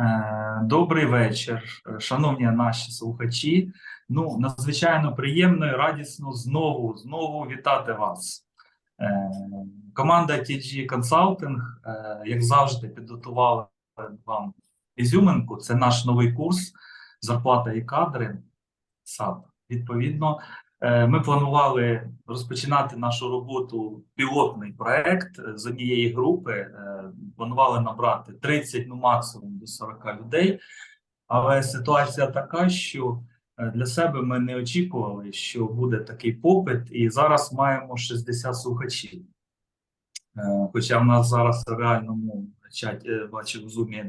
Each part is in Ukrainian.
Е, Добрий вечір, е, шановні наші слухачі. Ну, надзвичайно приємно і радісно знову, знову вітати вас. Е, Команда TG Consulting, як завжди, підготувала вам ізюминку. Це наш новий курс зарплата і кадри САП. Відповідно, ми планували розпочинати нашу роботу пілотний проект е, з однієї групи. Е, Планували набрати 30, ну максимум до 40 людей. Але ситуація така, що е, для себе ми не очікували, що буде такий попит, і зараз маємо 60 слухачів. Е, Хоча в нас зараз в реальному чаті е, бачив в зумі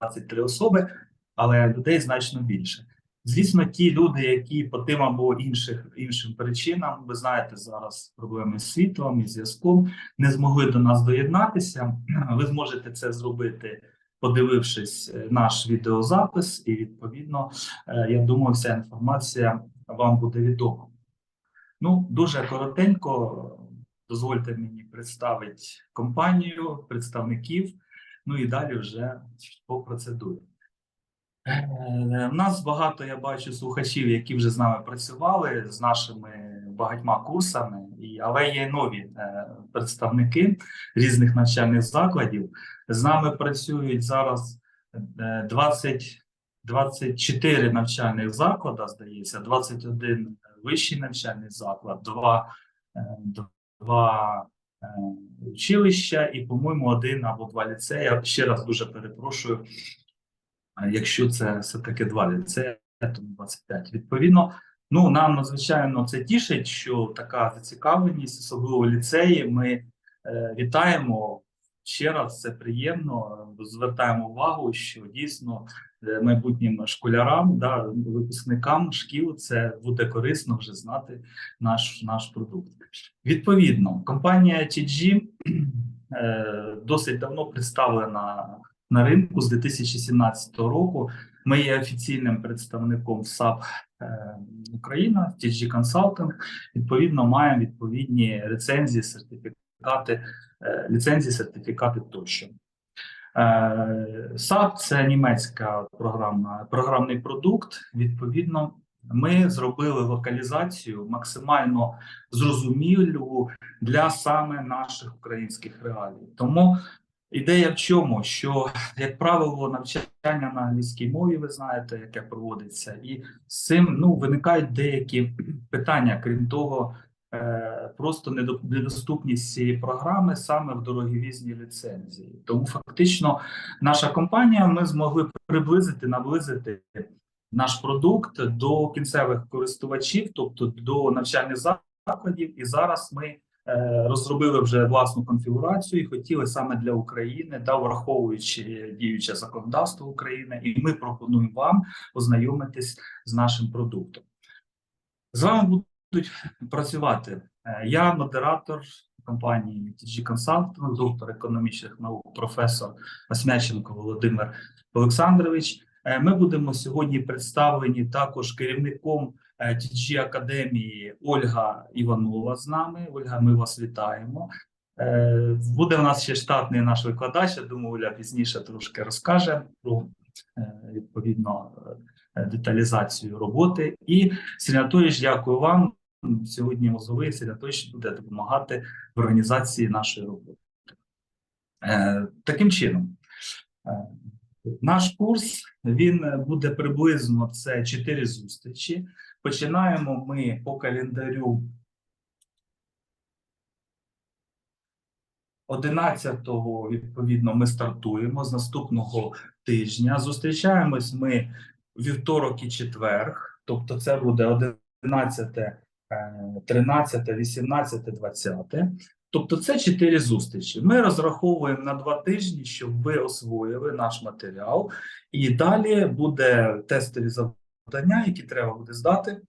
23 особи, але людей значно більше. Звісно, ті люди, які по тим або інших іншим причинам, ви знаєте, зараз проблеми з світлом і зв'язком, не змогли до нас доєднатися. Ви зможете це зробити, подивившись е, наш відеозапис, і відповідно, е, я думаю, вся інформація вам буде відома. Ну, дуже коротенько, дозвольте мені представити компанію, представників, ну і далі вже по процедурі. Е, У нас багато я бачу слухачів, які вже з нами працювали з нашими багатьма курсами, і, але є нові е, представники різних навчальних закладів. З нами працюють зараз е, 20, 24 навчальних заклади, здається, 21 вищий навчальний заклад, два, е, два е, училища і, по-моєму, один або два ліцеї. Я ще раз дуже перепрошую. Якщо це все-таки два ліцеї, то 25. Відповідно, ну нам надзвичайно це тішить, що така зацікавленість, особливо ліцеї. Ми е, вітаємо ще раз. Це приємно. Звертаємо увагу, що дійсно е, майбутнім школярам, да, випускникам шкіл це буде корисно вже знати наш, наш продукт. Відповідно, компанія TG е, досить давно представлена на ринку з 2017 року. Ми є офіційним представником САП е, Україна, TG Consulting. Відповідно, маємо відповідні рецензії, сертифікати, е, ліцензії, сертифікати тощо. Е, САП це німецька програмна, програмний продукт. Відповідно, ми зробили локалізацію максимально зрозумілу для саме наших українських реалій. Тому Ідея в чому? Що, як правило, навчання на англійській мові, ви знаєте, яке проводиться, і з цим ну, виникають деякі питання, крім того, е, просто недоступність цієї програми саме в дороговізній ліцензії. Тому фактично наша компанія ми змогли приблизити, наблизити наш продукт до кінцевих користувачів, тобто до навчальних закладів, і зараз ми розробили вже власну конфігурацію і хотіли саме для України, та враховуючи діюче законодавство України, і ми пропонуємо вам ознайомитись з нашим продуктом. З вами будуть працювати е, я, модератор компанії TG Consulting, доктор економічних наук, професор Осмяченко Володимир Олександрович. Е, Ми будемо сьогодні представлені також керівником е, TG Академії Ольга Іванова з нами. Ольга, ми вас вітаємо. Е, Буде у нас ще штатний наш викладач. Я думаю, Оля пізніше трошки розкаже про е, відповідно деталізацію роботи. І Сергій Анатолійович, дякую вам. Сьогодні Мозовий Сергій Анатолійович буде допомагати в організації нашої роботи. Таким чином, наш курс він буде приблизно це 4 зустрічі. Починаємо ми по календарю 11-го, відповідно, ми стартуємо з наступного тижня. Зустрічаємось ми вівторок і четверг, тобто це буде 11, е, 13, 18, 20. Тобто це чотири зустрічі. Ми розраховуємо на два тижні, щоб ви освоїли наш матеріал, і далі буде тестові завдання, які треба буде здати,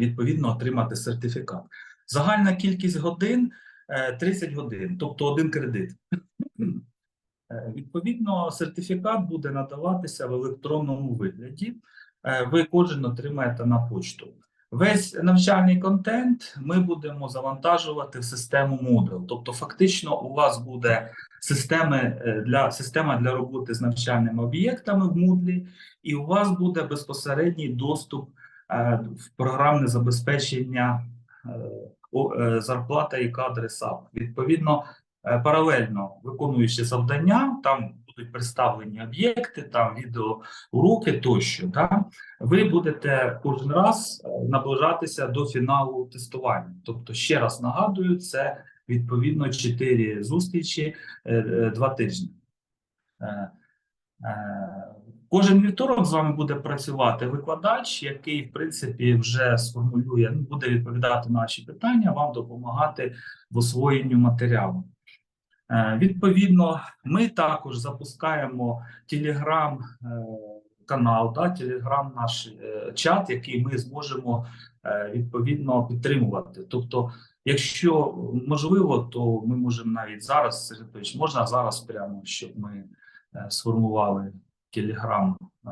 відповідно отримати сертифікат. Загальна кількість годин е, 30 годин, тобто один кредит. Е, Відповідно, сертифікат буде надаватися в електронному вигляді. Е, Ви кожен отримаєте на почту. Весь навчальний контент ми будемо завантажувати в систему Moodle. Тобто, фактично, у вас буде системи е, для система для роботи з навчальними об'єктами в Moodle, і у вас буде безпосередній доступ е, в програмне забезпечення е, зарплата і кадри САП. Відповідно, паралельно виконуючи завдання, там будуть представлені об'єкти, там відеоуроки тощо. Да? ви будете кожен раз наближатися до фіналу тестування. Тобто, ще раз нагадую, це відповідно 4 зустрічі, 2 тижні. Е, е, Кожен вівторок з вами буде працювати викладач, який, в принципі, вже сформулює, ну, буде відповідати на наші питання, вам допомагати в освоєнню матеріалу. Е, Відповідно, ми також запускаємо Telegram е, канал, да, Telegram наш е, чат, який ми зможемо е, відповідно підтримувати. Тобто, якщо можливо, то ми можемо навіть зараз, Сергій можна зараз прямо, щоб ми е, сформували телеграму. е,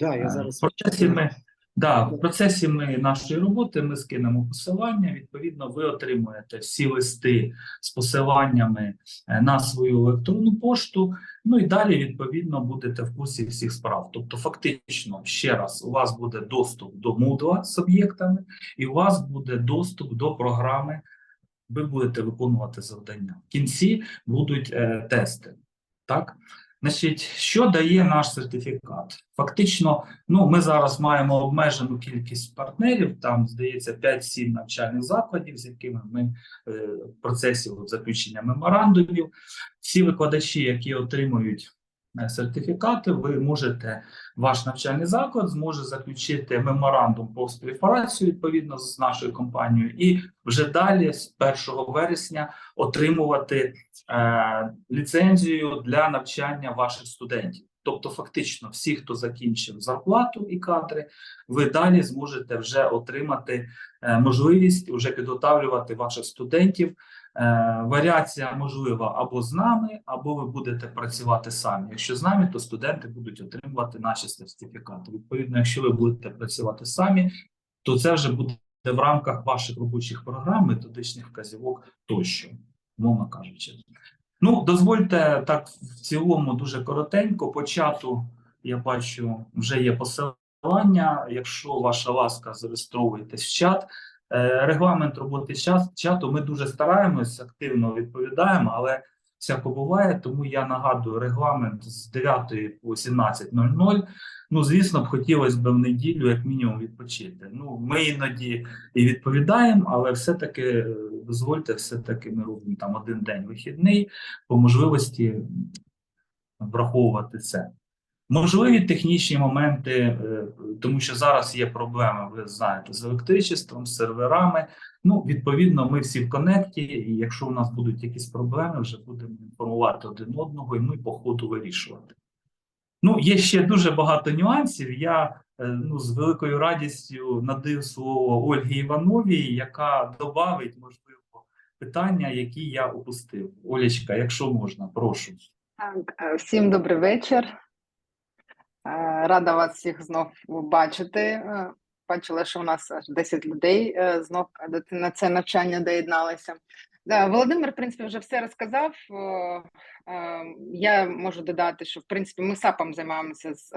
Да, я Е, зараз Про ми, да, в процесі ми нашої роботи ми скинемо посилання. Відповідно, ви отримуєте всі листи з посиланнями е, на свою електронну пошту. Ну і далі, відповідно, будете в курсі всіх справ. Тобто, фактично, ще раз, у вас буде доступ до Moodle з об'єктами, і у вас буде доступ до програми. Ви будете виконувати завдання. В кінці будуть е, тести. Так? Значить, що дає наш сертифікат? Фактично, ну ми зараз маємо обмежену кількість партнерів. Там здається 5-7 навчальних закладів, з якими ми е, в процесі от, заключення меморандумів. Всі викладачі, які отримують сертифікати, ви можете ваш навчальний заклад зможе заключити меморандум про співпрацю відповідно з нашою компанією, і вже далі, з 1 вересня, отримувати е, ліцензію для навчання ваших студентів. Тобто, фактично, всі, хто закінчив зарплату і кадри, ви далі зможете вже отримати е, можливість вже підготавлювати ваших студентів. Е, варіація можлива або з нами, або ви будете працювати самі. Якщо з нами, то студенти будуть отримувати наші сертифікати. Відповідно, якщо ви будете працювати самі, то це вже буде в рамках ваших робочих програм, методичних вказівок тощо, мовно кажучи. Ну, дозвольте так в цілому дуже коротенько. По чату я бачу, вже є посилання. Якщо ваша ласка, зареєстровуєтесь в чат. Е, Регламент роботи чат- чату ми дуже стараємось, активно відповідаємо, але всяко буває, тому я нагадую регламент з 9 по 17.00. Ну, звісно, б хотілося б в неділю, як мінімум, відпочити. Ну, ми іноді і відповідаємо, але все-таки е, дозвольте, все-таки ми робимо там один день вихідний, по можливості враховувати це. Можливі технічні моменти, е, тому що зараз є проблеми, ви знаєте, з електричеством, з серверами. Ну, відповідно, ми всі в коннекті, і якщо у нас будуть якісь проблеми, вже будемо інформувати один одного, і ми по ходу вирішувати. Ну, є ще дуже багато нюансів. Я е, ну, з великою радістю надив слово Ольгі Івановій, яка додавить, можливо, питання, які я опустив. Олечка, якщо можна, прошу. Так, е, всім добрий вечір. Е, Рада вас всіх знов бачити. Е, Бачила, що у нас аж 10 людей е, знов на це навчання доєдналися. Да, Володимир, в принципі, вже все розказав. Я можу додати, що в принципі ми САПом займаємося з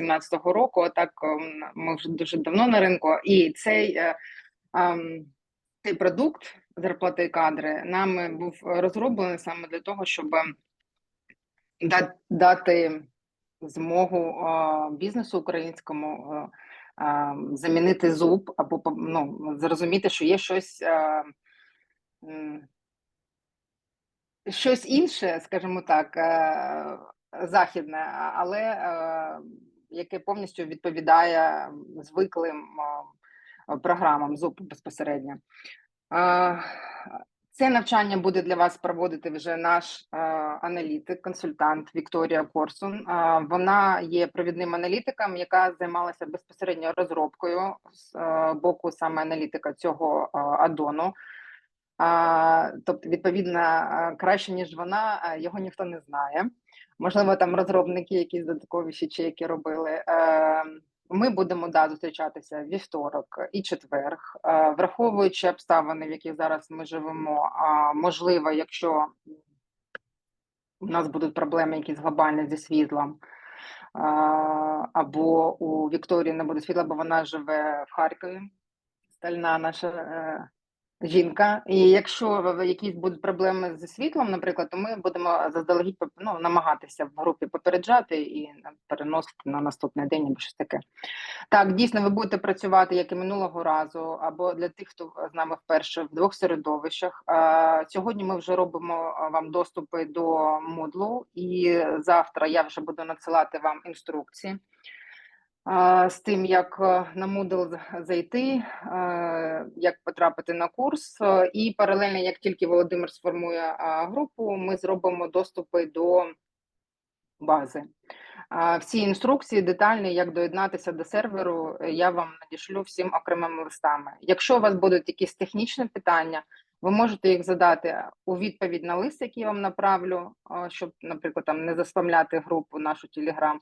17-го року. Так ми вже дуже давно на ринку, і цей, цей продукт зарплати і кадри нами був розроблений саме для того, щоб дати змогу бізнесу українському а, замінити зуб або ну, зрозуміти, що є щось, щось інше, скажімо так, західне, але яке повністю відповідає звиклим програмам зуб безпосередньо. Це навчання буде для вас проводити вже наш е, аналітик, консультант Вікторія Корсун. Е, вона є провідним аналітиком, яка займалася безпосередньо розробкою з е, боку саме аналітика цього е, адону. А, тобто, відповідно, е, краще ніж вона, е, його ніхто не знає. Можливо, там розробники, якісь додаткові ще які робили. Е, ми будемо да, зустрічатися вівторок і четверг, Е, враховуючи обставини, в яких зараз ми живемо. А можливо, якщо у нас будуть проблеми якісь глобальні зі світлом, або у Вікторії не буде світла, бо вона живе в Харкові, стальна наша е, жінка. І якщо в якісь будуть проблеми зі світлом, наприклад, то ми будемо заздалегідь ну, намагатися в групі попереджати і е, переносити на наступний день або щось таке. Так, дійсно, ви будете працювати як і минулого разу, або для тих, хто з нами вперше в двох середовищах. Сьогодні ми вже робимо вам доступи до Moodle, і завтра я вже буду надсилати вам інструкції з тим, як е, на Moodle зайти, е, як потрапити на курс. Е, І паралельно, як тільки Володимир сформує групу, ми зробимо доступи до бази. Всі інструкції детальні, як доєднатися до серверу, я вам надішлю всім окремими листами. Якщо у вас будуть якісь технічні питання, ви можете їх задати у відповідь на лист, який я вам направлю, щоб, наприклад, там не заспамляти групу нашу Telegram.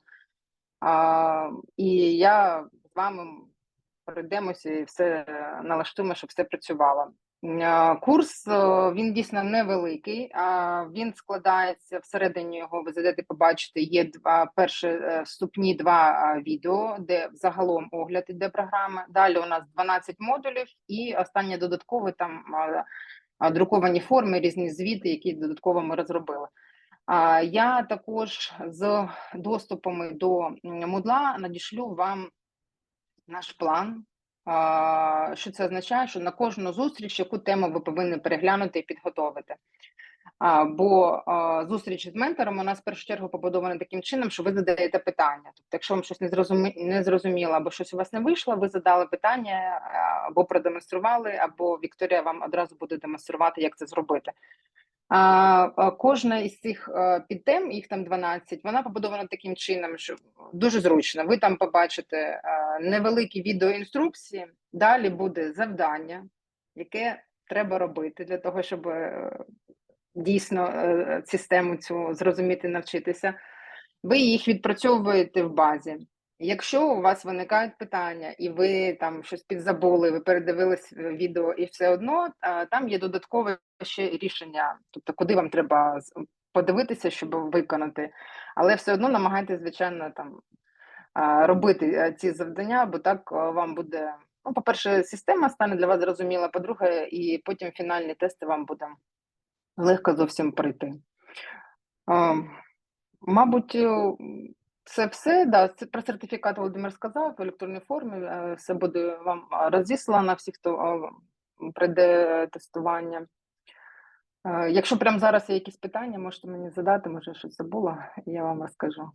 А, І я з вами пройдемося і все налаштуємо, щоб все працювало. Курс е, він дійсно невеликий. Він складається всередині його. Ви зайдете, побачите, є два перші е, вступні два е, відео, де загалом огляд іде програми. Далі у нас 12 модулів, і останнє додаткове там друковані форми, різні звіти, які додатково ми розробили. Я також з доступами до м, Moodle надішлю вам наш план. Що це означає? Що на кожну зустріч, яку тему ви повинні переглянути і підготовити. Бо зустріч з ментором у нас в першу чергу побудована таким чином, що ви задаєте питання. Тобто, якщо вам щось не зрозуміло, або щось у вас не вийшло, ви задали питання або продемонстрували, або Вікторія вам одразу буде демонструвати, як це зробити. А, кожна із цих е, підтем, їх там 12, вона побудована таким чином, що дуже зручно. Ви там побачите е, невеликі відеоінструкції. Далі буде завдання, яке треба робити для того, щоб е, дійсно систему цю зрозуміти, навчитися. Ви їх відпрацьовуєте в базі. Якщо у вас виникають питання, і ви там щось підзабули, ви передивились е, відео, і все одно там є додаткове ще рішення, тобто куди вам треба подивитися, щоб виконати, але все одно намагайтесь, звичайно, там робити е, ці завдання, бо так е, вам буде. Ну, по-перше, система стане для вас зрозуміла, по-друге, і потім фінальні тести вам буде легко зовсім пройти. А, Мабуть, це все. Да, це про сертифікат Володимир сказав в електронній формі. е, Все буде вам розіслано всі, хто е, пройде тестування. Е, Якщо прямо зараз є якісь питання, можете мені задати, може щось забула, я вам розкажу.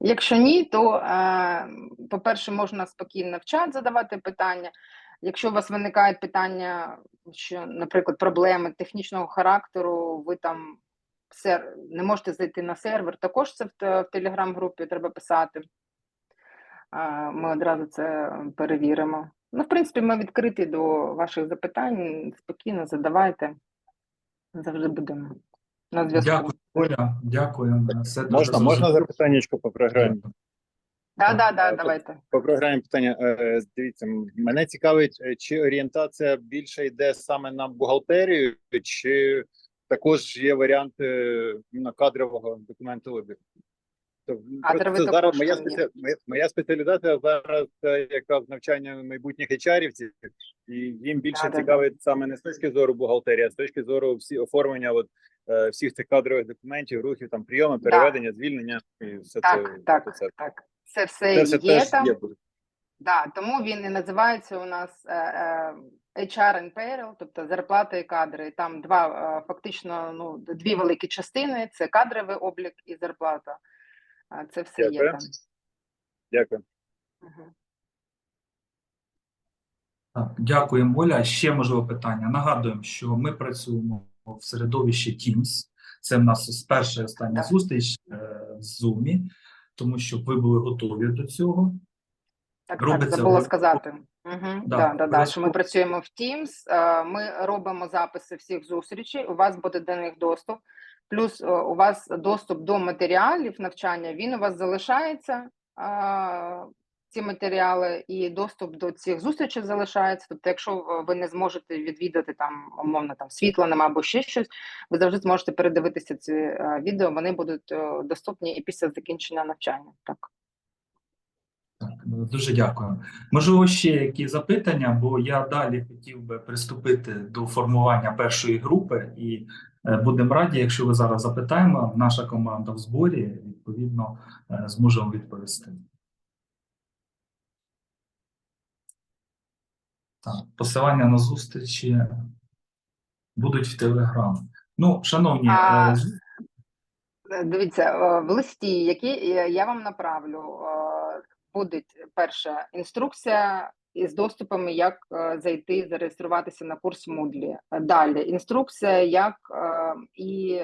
Якщо ні, то, по-перше, можна спокійно в чат задавати питання. Якщо у вас виникають питання, що, наприклад, проблеми технічного характеру, ви там сер... не можете зайти на сервер, також це в, в телеграм-групі треба писати. Ми одразу це перевіримо. Ну, в принципі, ми відкриті до ваших запитань. Спокійно задавайте. Завжди будемо на зв'язку. Дякую, Оля. Дякую. Все дуже Можна, можна запитаннячко по програмі? Да, да, да, Е, давайте. По програмі питання. Е, Дивіться, мене цікавить, е, чи орієнтація більше йде саме на бухгалтерію, чи також є варіант е, кадрового документообігу? Тобто, Кадровий просто зараз моя, спеці... моя- спеціалізація зараз е, якраз навчання майбутніх HR-івців, і їм більше цікавить саме не з точки зору бухгалтерії, а з точки зору всі оформлення от, е, всіх цих кадрових документів, рухів, там прийоми, Да. переведення, звільнення і все Так, це. так, це, так. Це все це все є там. є. Да, тому він і називається у нас е, е, HR and Payroll, тобто зарплата і кадри. Там два е, фактично ну дві великі частини: це кадровий облік і зарплата. Це все є там. Дякую. Так, дякуємо, Оля. Ще можливе питання. Нагадуємо, що ми працюємо в середовищі Teams. Це в нас перша і остання зустріч е, в Zoom, тому щоб ви були готові до цього. Так, Робиться так, забула сказати. Угу, Да, да, да, да, що ми працюємо в Teams, е, ми робимо записи всіх зустрічей, у вас буде до них доступ, плюс е, у вас доступ до матеріалів навчання, він у вас залишається, ці матеріали, і доступ до цих зустрічей залишається. Тобто, якщо ви не зможете відвідати там умовно там світла нема або ще щось, ви завжди зможете передивитися ці е, відео. Вони будуть е, доступні і після закінчення навчання. Так. Так, ну, дуже дякую. Можливо, ще які запитання, бо я далі хотів би приступити до формування першої групи, і е, будемо раді, якщо ви зараз запитаємо, наша команда в зборі відповідно е, зможемо відповісти. Так, посилання на зустрічі будуть в Телеграм. Ну, шановні, А, е, Дивіться, в листі, е, я вам направлю, буде перша інструкція із доступами, як е, зайти, зареєструватися на курс Moodle. Далі інструкція, як е, і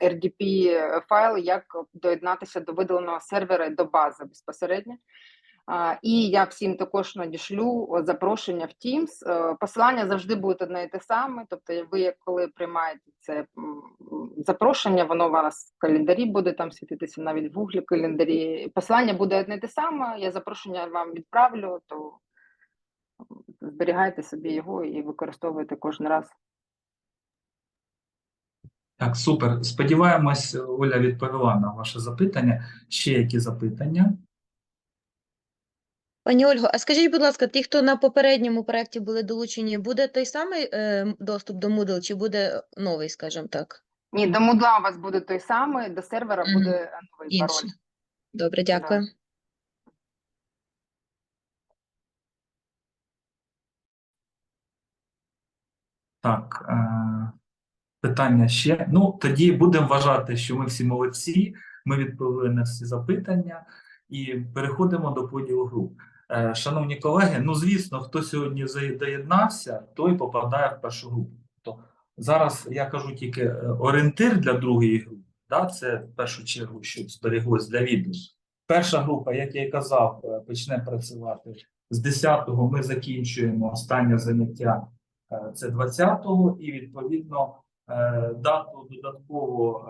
RDP файл, як доєднатися до видаленого сервера до бази безпосередньо. І я всім також надішлю запрошення в Teams. Е, Посилання завжди буде одне і те саме. Тобто, ви, коли приймаєте це запрошення, воно у вас в календарі буде там світитися, навіть в Google календарі. Посилання буде одне і те саме. Я запрошення вам відправлю, то зберігайте собі його і використовуйте кожен раз. так, супер. Сподіваємось, Оля відповіла на ваше запитання. Ще які запитання? Пані Ольго, а скажіть, будь ласка, ті, хто на попередньому проєкті були долучені, буде той самий е, доступ до Moodle чи буде новий, скажімо так? Ні, до Moodle у вас буде той самий, до сервера Мгм. буде е, новий пароль. Добре, дякую. Так, е, питання ще. Ну, тоді будемо вважати, що ми всі молодці, ми відповіли на всі запитання і переходимо до поділу груп. Е, шановні колеги, ну звісно, хто сьогодні доєднався, той попадає в першу групу. Тобто зараз я кажу тільки е, орієнтир для другої групи. Да, це в першу чергу, щоб збереглось для відео. Перша група, як я і казав, е, почне працювати з 10-го. Ми закінчуємо останнє заняття це 20-го, і відповідно дату додатково,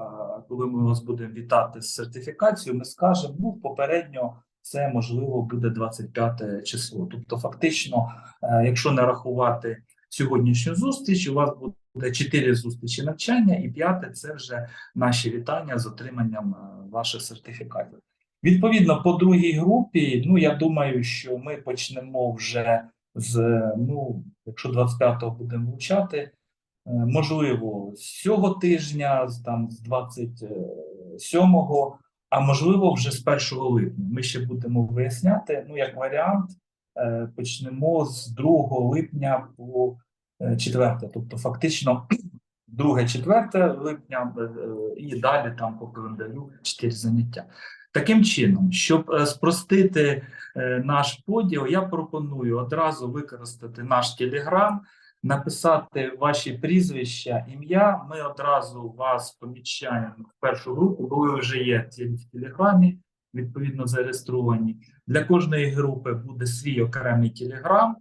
коли ми вас будемо вітати з сертифікацією, ми скажемо, ну, попередньо це можливо буде 25 число. Тобто, фактично, е, якщо не рахувати сьогоднішню зустріч, у вас буде 4 зустрічі навчання, і п'яте це вже наші вітання з отриманням е, ваших сертифікатів. Відповідно, по другій групі, ну я думаю, що ми почнемо вже з ну, якщо 25-го будемо вивчати, е, можливо, з цього тижня, там з 27-го, а можливо, вже з 1 липня. Ми ще будемо виясняти. Ну, як варіант, е, почнемо з 2 липня по 4. Тобто, фактично, 2-4 липня е, е, і далі там по календарю 4 заняття. Таким чином, щоб е, спростити е, наш поділ, я пропоную одразу використати наш телеграм, написати ваші прізвища, ім'я. Ми одразу вас помічаємо в першу групу, бо ви вже є в телеграмі, відповідно зареєстровані. Для кожної групи буде свій окремий телеграм,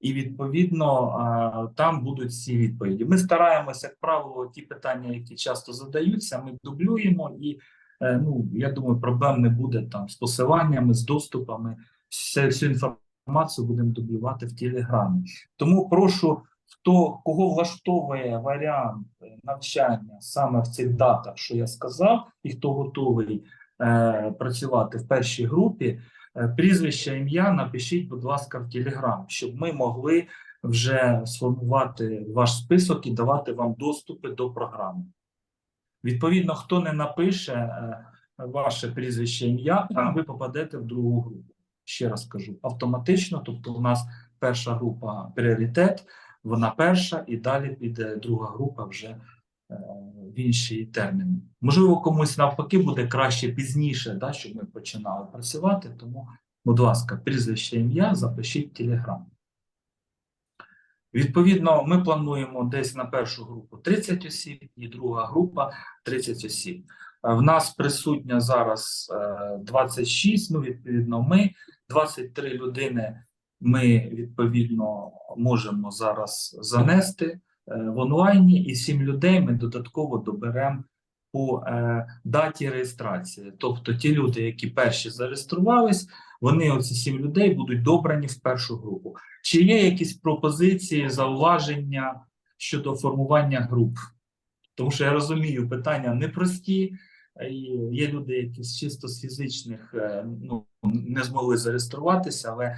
і відповідно там будуть всі відповіді. Ми стараємося, як правило, ті питання, які часто задаються, ми дублюємо і. Е, Ну, я думаю, проблем не буде там з посиланнями, з доступами. Все, всю інформацію будемо дублювати в Телеграмі. Тому прошу, хто кого влаштовує варіант е, навчання саме в цих датах, що я сказав, і хто готовий е, працювати в першій групі, е, прізвище, ім'я напишіть, будь ласка, в Телеграм, щоб ми могли вже сформувати ваш список і давати вам доступи до програми. Відповідно, хто не напише е, ваше прізвище ім'я, ви попадете в другу групу. Ще раз кажу, автоматично, тобто у нас перша група пріоритет, вона перша, і далі піде друга група вже е, в інші терміни. Можливо, комусь навпаки буде краще пізніше, да, щоб ми починали працювати. Тому, будь ласка, прізвище ім'я запишіть Телеграм. Відповідно, ми плануємо десь на першу групу 30 осіб і друга група 30 осіб. Е, В нас присутня зараз е, 26, ну, відповідно, ми 23 людини ми, відповідно, можемо зараз занести е, в онлайні, і 7 людей ми додатково доберемо по е, даті реєстрації. Тобто ті люди, які перші зареєструвались, вони, оці сім людей, будуть добрані в першу групу. Чи є якісь пропозиції, зауваження щодо формування груп? Тому що я розумію, питання непрості. е, Є люди, які чисто з фізичних ну, не змогли зареєструватися, але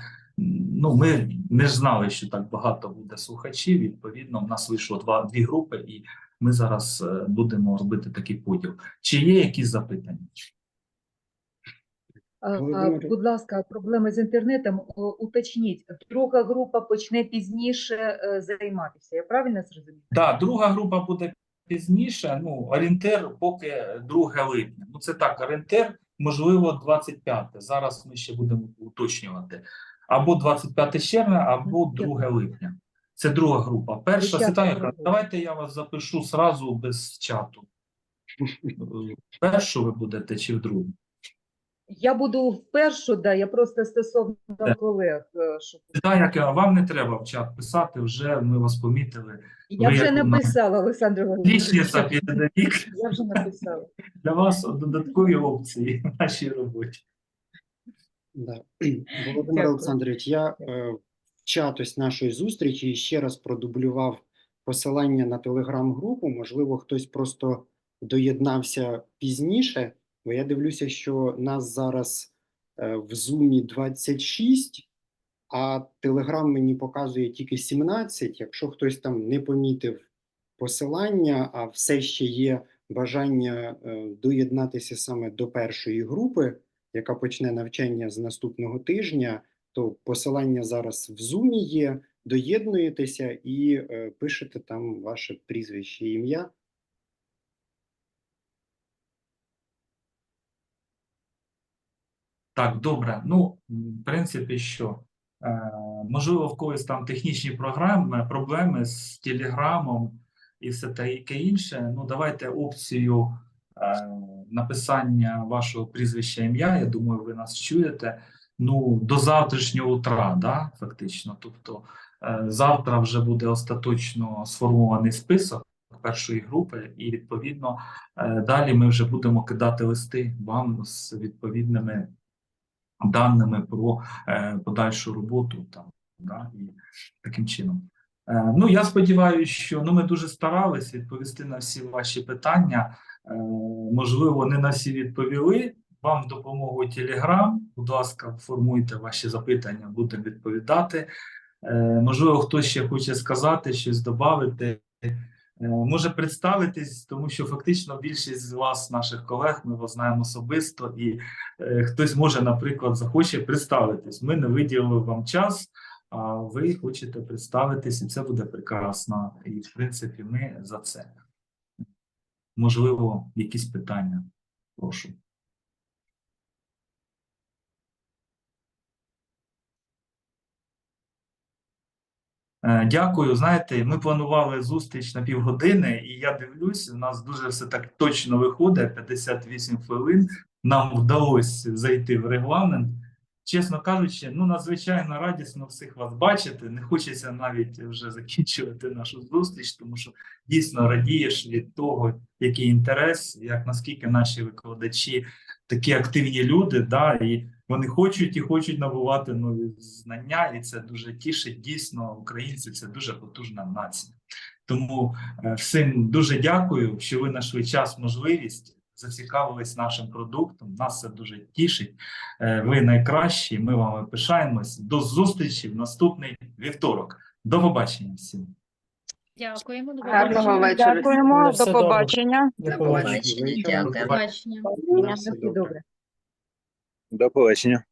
ну, ми не знали, що так багато буде слухачів. Відповідно, в нас вийшло два, дві групи, і ми зараз е, будемо робити такий поділ. Чи є якісь запитання? Будь ласка, проблеми з інтернетом уточніть. Друга група почне пізніше е, займатися. Я правильно зрозуміла? Так, друга група буде пізніше. Ну, орієнтир поки 2 липня. Ну, це так, орієнтир, можливо, 25. Зараз ми ще будемо уточнювати. Або 25 червня, або 2 липня. Це друга група. Перша, Світлана, давайте я вас запишу зразу без чату. Першу ви будете чи в другу? Я буду в першу, да, я просто стосовно Так. колег. е, щоб- Так, як вам не треба в чат писати, вже ми вас помітили. Я Ви вже написала, Олександр Володимирович. Я вже написала. Для вас додаткові опції в нашій роботі. Да. Володимир Олександрович, я е, в чат ось нашої зустрічі ще раз продублював посилання на телеграм-групу. Можливо, хтось просто доєднався пізніше, бо я дивлюся, що нас зараз е, в зумі 26, а телеграм мені показує тільки 17. Якщо хтось там не помітив посилання, а все ще є бажання е, доєднатися саме до першої групи, яка почне навчання з наступного тижня, то посилання зараз в Zoom є. Доєднуєтеся і е, пишете там ваше прізвище і ім'я. Так, добре. Ну, в принципі, що? Е, можливо, в когось там технічні програми, проблеми з телеграмом і все таке інше. Ну, давайте опцію написання вашого прізвища ім'я. Я думаю, ви нас чуєте. Ну, до завтрашнього утра, да, фактично. Тобто, е, завтра вже буде остаточно сформований список першої групи, і відповідно е, далі ми вже будемо кидати листи вам з відповідними даними про е, подальшу роботу там, да, і таким чином. Е, ну, я сподіваюся, що ну, ми дуже старались відповісти на всі ваші питання. Е, можливо, не на всі відповіли. Вам допомогу Telegram. Будь ласка, формуйте ваші запитання, будемо відповідати. Е, можливо, хтось ще хоче сказати, щось додати. Е, може представитись, тому що фактично більшість з вас, наших колег, ми вас знаємо особисто, і хтось може, наприклад, захоче представитись. Ми не виділили вам час, а ви хочете представитись, і це буде прекрасно. І, в принципі, ми за це. Можливо, якісь питання. Прошу. Е, Дякую. Знаєте, ми планували зустріч на півгодини, і я дивлюсь, у нас дуже все так точно виходить 58 хвилин. Нам вдалося зайти в регламент. Чесно кажучи, ну надзвичайно радісно всіх вас бачити. Не хочеться навіть вже закінчувати нашу зустріч, тому що дійсно радієш від того, який інтерес, як наскільки наші викладачі такі активні люди, да, і вони хочуть і хочуть набувати нові знання, і це дуже тішить. Дійсно, українці це дуже потужна нація. Тому е, всім дуже дякую, що ви знайшли час, можливість, зацікавились нашим продуктом. Нас це дуже тішить. Е, Ви найкращі. Ми вами пишаємось. До зустрічі в наступний вівторок. До побачення всім. Дякуємо. До Гарного побачення. вечора. Дякуємо, до побачення. До До побачення. До побачення. До побачення.